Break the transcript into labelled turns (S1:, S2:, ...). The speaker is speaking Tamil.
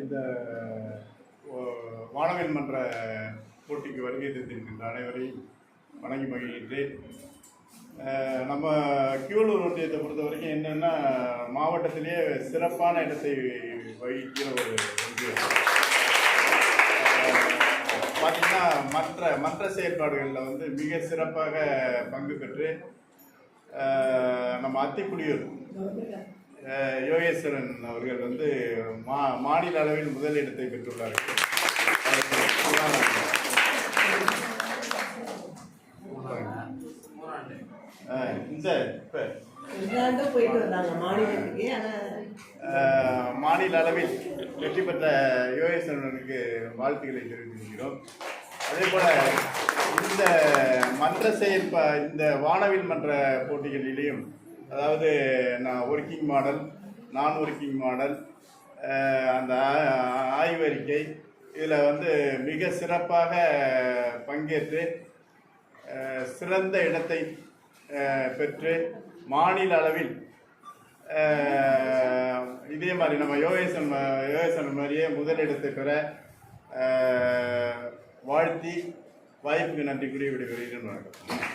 S1: இந்த ஓ- வானவில் மன்ற போட்டிக்கு வருகை தந்திருக்கின்ற அனைவரையும் வணங்கி மகிழ்கின்றேன் நம்ம கியூலூர் ஒன்றியத்தை பொறுத்த வரைக்கும் என்னென்னா மாவட்டத்திலேயே சிறப்பான இடத்தை வகிக்கிற ஒரு ஒன்றியம். பார்த்தீங்கன்னா மற்ற மற்ற செயற்பாடுகளில் வந்து மிக சிறப்பாக பங்கு பெற்று நம்ம அத்திக்குடியூர் யோகேஸ்வரன் அவர்கள் வந்து மா மாநில அளவில் முதலிடத்தை பெற்றுள்ளார்கள். இந்த மாநில அளவில் வெற்றி பெற்ற யோகேஸ்வரனுக்கு வாழ்த்துக்களை தெரிவித்துக்கிறோம் அதே போல இந்த மன்ற செயற்ப இந்த வானவில் மன்ற போட்டிகளிலேயும் அதாவது நான் ஒர்க்கிங் மாடல் நான் ஒர்க்கிங் மாடல் அந்த ஆ- ஆய்வறிக்கை இதில் வந்து மிக சிறப்பாக பங்கேற்று சிறந்த இடத்தை பெற்று மாநில அளவில் இதே மாதிரி நம்ம யோகேசன் யோகேசன் மாதிரியே முதலிடத்தை பெற வாழ்த்தி வாய்ப்புக்கு நன்றி கூறி விடுகிறேன் வணக்கம்